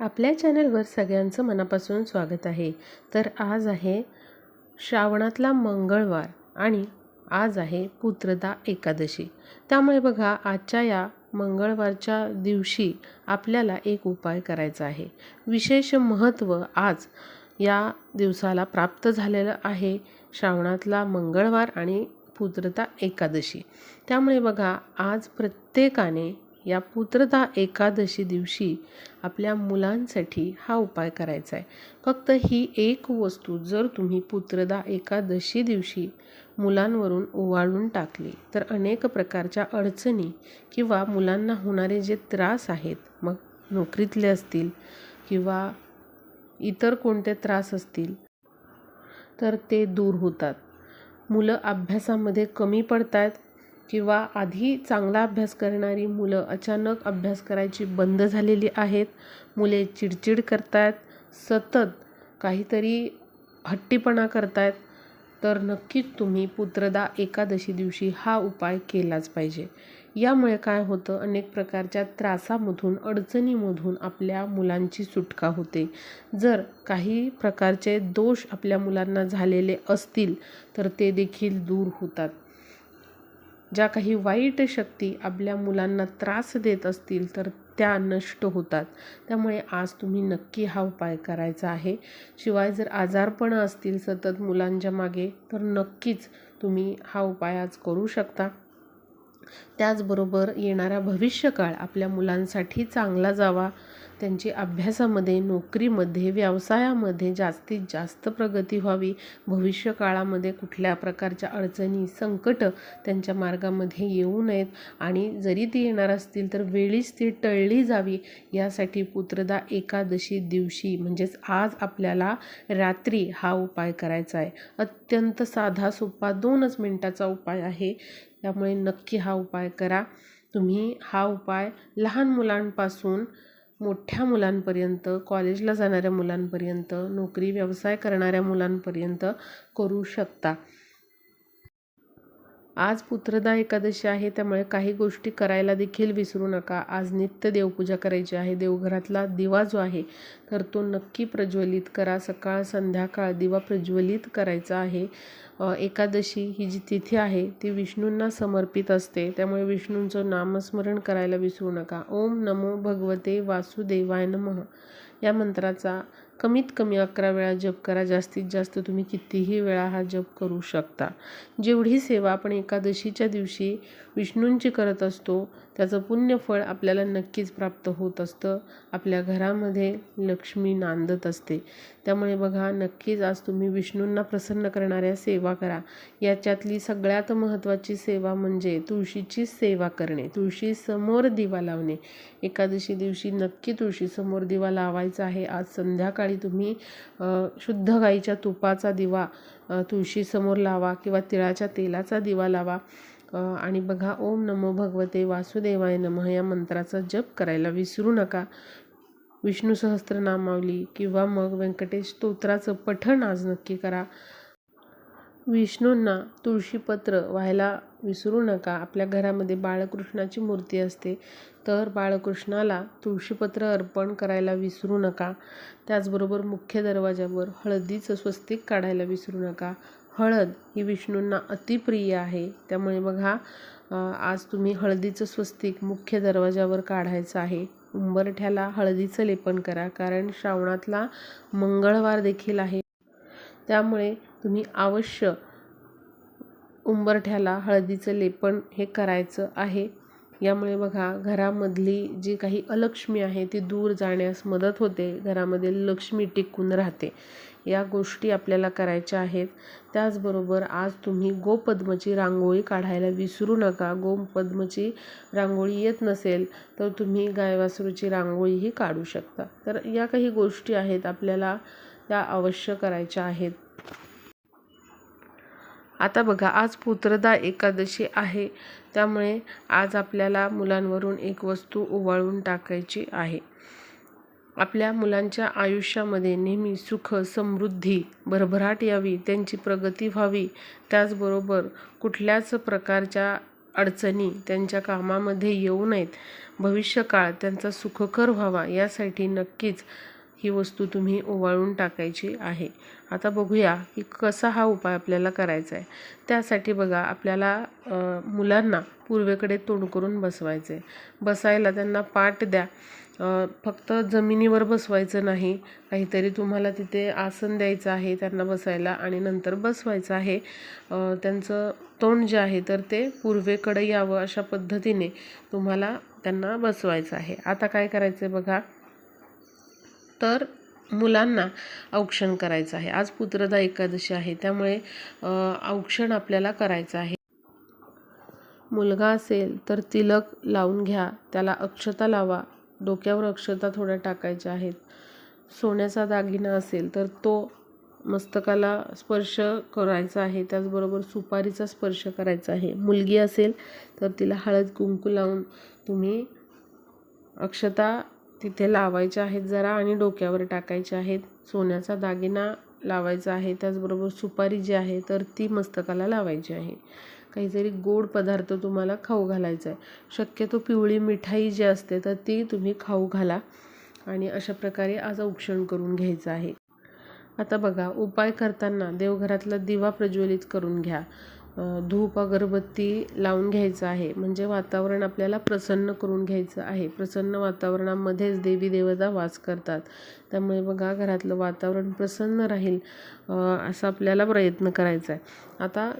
आपल्या चॅनलवर सगळ्यांचं मनापासून स्वागत आहे. तर आज आहे श्रावणातला मंगळवार आणि आज आहे पुत्रदा एकादशी. त्यामुळे बघा आजच्या या मंगळवारच्या दिवशी आपल्याला एक उपाय करायचा आहे. विशेष महत्त्व आज या दिवसाला प्राप्त झालेलं आहे श्रावणातला मंगळवार आणि पुत्रता एकादशी. त्यामुळे बघा आज प्रत्येकाने या पुत्रदा एकादशी दिवशी आपल्या मुलांसाठी हा उपाय करायचा आहे फक्त ही एक वस्तू जर तुम्ही पुत्रदा एकादशी दिवशी मुलांवरून ओवाळून टाकली तर अनेक प्रकारच्या अडचणी किंवा मुलांना होणारे जे त्रास आहेत मग नोकरीतले असतील किंवा इतर कोणते त्रास असतील तर ते दूर होतात. मुलं अभ्यासामध्ये कमी पडत आहेत किंवा आधी चांगला अभ्यास करणारी मुलं अचानक अभ्यास करायची बंद झालेली आहेत मुले चिडचिड करत आहेत सतत काहीतरी हट्टीपणा करत आहेत तर नक्कीच तुम्ही पुत्रदा एकादशी दिवशी हा उपाय केलाच पाहिजे. यामुळे काय होतं अनेक प्रकारच्या त्रासामधून अडचणीमधून आपल्या मुलांची सुटका होते. जर काही प्रकारचे दोष आपल्या मुलांना झालेले असतील तर ते देखील दूर होतात. ज्या काही वाईट शक्ती आपल्या मुलांना त्रास देत असतील तर त्या नष्ट होतात. त्यामुळे आज तुम्ही नक्की हा उपाय करायचा आहे. शिवाय जर आजारपण असतील सतत मुलांच्या मागे तर नक्कीच तुम्ही हा उपाय आज करू शकता. त्याचबरोबर येणारा भविष्यकाळ आपल्या मुलांसाठी चांगला जावा. त्यांची अभ्यासामध्ये नोकरीमध्ये व्यवसायामध्ये जास्तीत जास्त प्रगती व्हावी. भविष्य काळामध्ये कुठल्या प्रकारच्या अडचणी संकट त्यांच्या मार्गामध्ये येऊ नयेत आणि जरी ती येणार असतील तर वेळीच ती टळली जावी. यासाठी पुत्रदा एकादशी दिवशी म्हणजेच आज आपल्याला रात्री हा उपाय करायचा आहे. अत्यंत साधा सोपा दोनच मिनटाचा उपाय आहे. त्यामुळे नक्की हा उपाय करा. तुम्ही हा उपाय लहान मुलांपासून मोठ्या मुलांपर्यंत कॉलेजला जाणाऱ्या मुलांपर्यंत नोकरी व्यवसाय करणाऱ्या मुलांपर्यंत करू शकता. आज पुत्रदा एकादशी आहे त्यामुळे काही गोष्टी करायला देखील विसरू नका. आज नित्य देवपूजा करायची आहे. देवघरातला दिवा जो आहे तर तो नक्की प्रज्वलित करा. सकाळ संध्याकाळ दिवा प्रज्वलित करायचा आहे. एकादशी ही जी तिथी आहे ती विष्णूंना समर्पित असते. त्यामुळे विष्णूंचं नामस्मरण करायला विसरू नका. ओम नमो भगवते वासुदेवाय नमः. या मंत्राचा कमीत कमी अकरा वेळा जप करा. जास्तीत जास्त तुम्ही कितीही वेळा हा जप करू शकता. जेवढी सेवा आपण एकादशीच्या दिवशी विष्णूंची करत असतो त्याचं पुण्यफळ आपल्याला नक्कीच प्राप्त होत असतं. आपल्या घरामध्ये लक्ष्मी नांदत असते. त्यामुळे बघा नक्कीच आज तुम्ही विष्णूंना प्रसन्न करणाऱ्या सेवा करा. याच्यातली सगळ्यात महत्त्वाची सेवा म्हणजे तुळशीची सेवा करणे. तुळशीसमोर दिवा लावणे. एकादशी दिवशी नक्की तुळशीसमोर दिवा लावायचा आहे. आज संध्याकाळी तुम्ही शुद्ध गाईच्या तुपाचा दिवा तुळशीसमोर लावा किंवा तिळाच्या तेलाचा दिवा लावा. आणि बघा ओम नमो भगवते वासुदेवाय नमः या मंत्राचा जप करायला विसरू नका. विष्णू सहस्त्रनामावली किंवा मग व्यंकटेश स्तोत्राचं पठण आज नक्की करा. विष्णूंना तुळशीपत्र व्हायला विसरू नका. आपल्या घरामध्ये बाळकृष्णाची मूर्ती असते तर बाळकृष्णाला तुळशीपत्र अर्पण करायला विसरू नका. त्याचबरोबर मुख्य दरवाजावर हळदीचं स्वस्तिक काढायला विसरू नका. हळद ही विष्णूंना अतिप्रिय आहे. त्यामुळे बघा आज तुम्ही हळदीचं स्वस्तिक मुख्य दरवाजावर काढायचं आहे. उंबरठ्याला हळदीचं लेपन करा कारण श्रावणातला मंगळवार देखील आहे. त्यामुळे तुम्ही अवश्य उंबरठ्याला हळदीचं लेपन हे करायचं आहे. यामुळे बघा घरामधली जी काही अलक्ष्मी आहे ती दूर जाण्यास मदत होते. घरामध्ये लक्ष्मी टिकून राहते. या गोष्टी आपल्याला करायच्या आहेत. त्याचबरोबर आज तुम्ही गोपद्मची रांगोळी काढायला विसरू नका. गोपद्मची रांगोळी येत नसेल तर तुम्ही गायवासरूची रांगोळीही काढू शकता. तर या काही गोष्टी आहेत आपल्याला त्या अवश्य करायच्या आहेत. आता बघा आज पुत्रदा एकादशी आहे. त्यामुळे आज आपल्याला मुलांवरून एक वस्तू ओवाळून टाकायची आहे. आपल्या मुलांच्या आयुष्यामध्ये नेहमी सुख समृद्धी भरभराट यावी त्यांची प्रगती व्हावी. त्याचबरोबर कुठल्याच प्रकारच्या अडचणी त्यांच्या कामामध्ये येऊ नयेत. भविष्यकाळ त्यांचा सुखकर व्हावा यासाठी नक्कीच ही वस्तू तुम्ही ओवाळून टाकायची आहे. आता बघूया की कसा हा उपाय आपल्याला करायचा आहे त्यासाठी बघा आपल्याला मुलांना पूर्वेकडे तोंड करून बसवायचं आहे बसायला त्यांना पाठ द्या. फक्त जमिनीवर बसवायचं नाही. काहीतरी तुम्हाला तिथे आसन द्यायचं आहे त्यांना बसायला आणि नंतर बसवायचं आहे. त्यांचं तोंड जे आहे तर ते पूर्वेकडे यावं अशा पद्धतीने तुम्हाला त्यांना बसवायचं आहे. आता काय करायचं आहे बघा. तर मुलांना औक्षण करायचं आहे. आज पुत्रदा एकादशी आहे त्यामुळे औक्षण आपल्याला करायचं आहे. मुलगा असेल तर तिलक लावून घ्या त्याला अक्षता लावा डोक्यावर अक्षता थोड्या टाकायच्या आहेत. सोन्याचा दागिना असेल तर तो मस्तकाला स्पर्श करायचा आहे. त्याचबरोबर सुपारीचा स्पर्श करायचा आहे. मुलगी असेल तर तिला हळद कुंकू लावून तुम्ही अक्षता तिथे लावायच्या आहेत जरा आणि डोक्यावर टाकायच्या आहेत. सोन्याचा दागिना लावायचा आहे. त्याचबरोबर सुपारी जी आहे तर ती मस्तकाला लावायची आहे. काहीतरी गोड पदार्थ तुम्हाला खाऊ घालायचा आहे शक्यतो पिवळी मिठाई जी असते तर ती तुम्ही खाऊ घाला आणि अशा प्रकारे आज औक्षण करून घ्यायचं आहे. आता बघा उपाय करताना देवघरातला दिवा प्रज्वलित करून घ्या. धूप अगरबत्ती लावून घ्यायचं आहे. म्हणजे वातावरण आपल्याला प्रसन्न करून घ्यायचं आहे. प्रसन्न वातावरणामध्येच देवी देवता वास करतात. त्यामुळे बघा घरातलं वातावरण प्रसन्न राहील असा आपल्याला प्रयत्न करायचा आहे आता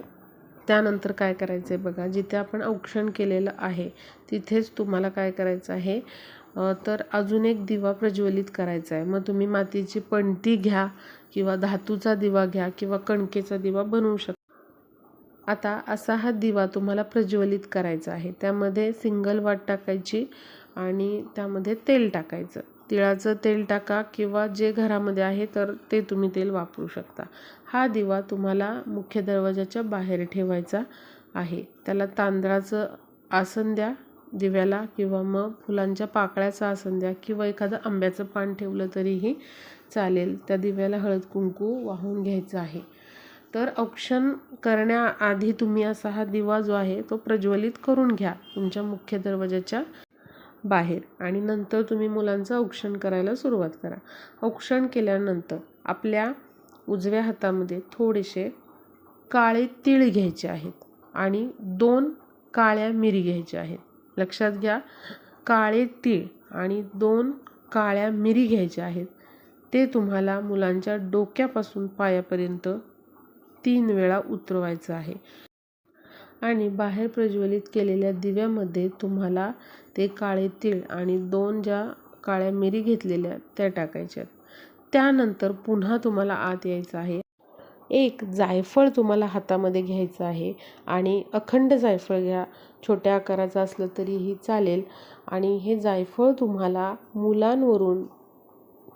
त्यानंतर काय करायचं आहे बघा जिथे आपण औक्षण केलेलं आहे तिथेच तुम्हाला काय करायचं आहे? तर अजून एक दिवा प्रज्वलित करायचा आहे मग तुम्ही मातीची पणती घ्या किंवा धातूचा दिवा घ्या किंवा कणकेचा दिवा बनवू शकता. आता असा हा दिवा तुम्हाला प्रज्वलित करायचा आहे. त्यामध्ये सिंगल वाट टाकायची आणि त्यामध्ये तेल टाकायचं. तिळाचं तेल टाका किंवा जे घरामध्ये आहे तर ते तुम्ही तेल वापरू शकता. हा दिवा तुम्हाला मुख्य दरवाजाच्या बाहेर ठेवायचा आहे. त्याला तांदळाचं आसन द्या दिव्याला किंवा मग फुलांच्या पाकळ्याचं आसन द्या किंवा एखादं आंब्याचं पान ठेवलं तरीही चालेल. त्या दिव्याला हळद कुंकू वाहून घ्यायचं आहे. तर औक्षण करण्याआधी तुम्ही असा हा दिवा जो आहे तो प्रज्वलित करून घ्या. तुमच्या मुख्य दरवाजाच्या बाहेर आणि नंतर तुम्ही मुलांचं औक्षण करायला सुरुवात करा. औक्षण केल्यानंतर आपल्या उजव्या हातामध्ये थोडेसे काळे तीळ घ्यायचे आहेत आणि दोन काळ्या मिरी घ्यायच्या आहेत. लक्षात घ्या काळे तीळ आणि दोन काळ्या मिरी घ्यायच्या आहेत. ते तुम्हाला मुलांच्या डोक्यापासून पायापर्यंत तीन वेळा उतरवायचं आहे. आणि बाहेर प्रज्वलित केलेल्या दिव्यामध्ये तुम्हाला ते काळे तीळ आणि दोन ज्या काळ्या मिरी घेतलेल्या त्या टाकायच्या त्यानंतर पुन्हा तुम्हाला आत यायचं आहे. एक जायफळ तुम्हाला हातामध्ये घ्यायचं आहे आणि अखंड जायफळ घ्या. छोट्या आकाराचं असलं तरीही चालेल. आणि हे जायफळ तुम्हाला मुलांवरून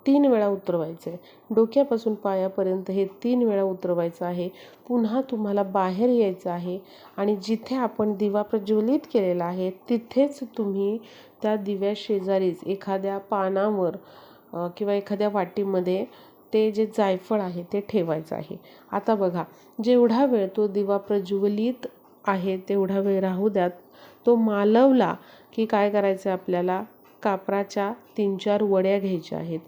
तीन वेळा उतरवायचं आहे डोक्यापासून पायापर्यंत हे तीन वेळा उतरवायचं आहे. पुन्हा तुम्हाला बाहेर यायचं आहे आणि जिथे आपण दिवा प्रज्वलित केलेला आहे तिथेच तुम्ही त्या दिव्या शेजारीच एखाद्या पानावर किंवा एखाद्या वाटीमध्ये ते जे जायफळ आहे ते ठेवायचं आहे. आता बघा जेवढा वेळ तो दिवा प्रज्वलित आहे तेवढा वेळ राहू द्यात. तो मालवला की काय करायचं आहे आपल्याला? कापराच्या तीन चार वड्या घ्यायच्या आहेत.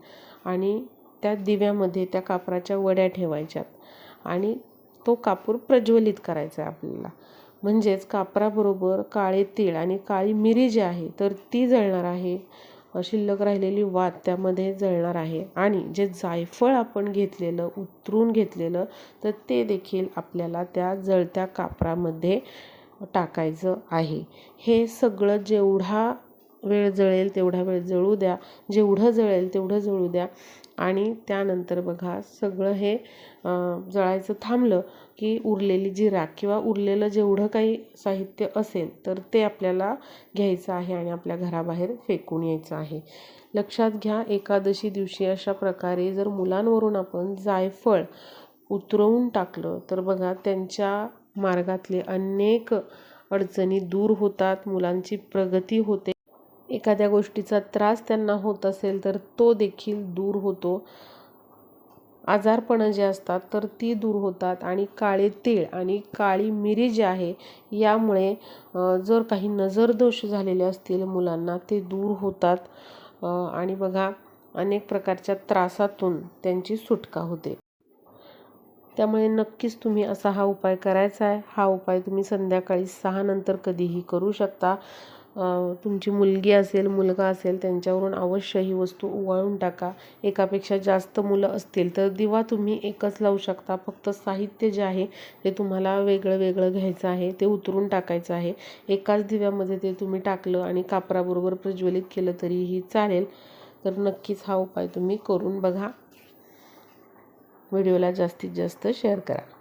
आणि त्या दिव्यामध्ये त्या कापराच्या वड्या ठेवायच्यात. आणि तो कापूर प्रज्वलित करायचा आहे आपल्याला. म्हणजेच कापराबरोबर काळे तीळ आणि काळी मिरी जी आहे तर ती जळणार आहे. शिल्लक राहिलेली वात त्यामध्ये जळणार आहे. आणि जे जायफळ आपण घेतलेलं उतरून घेतलेलं तर ते देखील आपल्याला त्या जळत्या कापरामध्ये टाकायचं आहे. हे सगळं जेवढा वेळ जळेल तेवढा वेळ जळू द्या. जेवढं जळेल तेवढं जळू द्या. आणि त्यानंतर बघा सगळं हे जळायचं थांबलं की उरलेली जी राख किंवा उरलेलं जेवढं काही साहित्य असेल तर ते आपल्याला घ्यायचं आहे आणि आपल्या घराबाहेर फेकून यायचं आहे. लक्षात घ्या एकादशी दिवशी अशा प्रकारे जर मुलांवरून आपण जायफळ उतरवून टाकलं तर बघा त्यांच्या मार्गातले अनेक अडचणी दूर होतात मुलांची प्रगती होते. एखाद्या गोष्टीचा त्रास त्यांना होत असेल तर तो देखील दूर होतो. आजारपणं जे असतात तर ती दूर होतात. आणि काळे तीळ आणि काळी मिरी जी आहे यामुळे जर काही नजरदोष झालेले असतील मुलांना ते दूर होतात. आणि बघा अनेक प्रकारच्या त्रासातून त्यांची सुटका होते. त्यामुळे नक्कीच तुम्ही असा हा उपाय करायचा आहे. हा उपाय तुम्ही संध्याकाळी सहा नंतर कधीही करू शकता. तुमची मुलगी असेल मुलगा असेल त्यांच्यावरून अवश्य ही वस्तू उवाळून टाका. एकापेक्षा जास्त मुलं असतील तर दिवा तुम्ही एकच लावू शकता. फक्त साहित्य जे आहे ते तुम्हाला वेगळं वेगळं घ्यायचं आहे ते उतरून टाकायचं आहे. एकाच दिव्यामध्ये ते तुम्ही टाकलं आणि कापराबरोबर प्रज्वलित केलं तरीही चालेल. तर नक्कीच हा उपाय तुम्ही करून बघा. व्हिडिओला जास्तीत जास्त शेअर करा.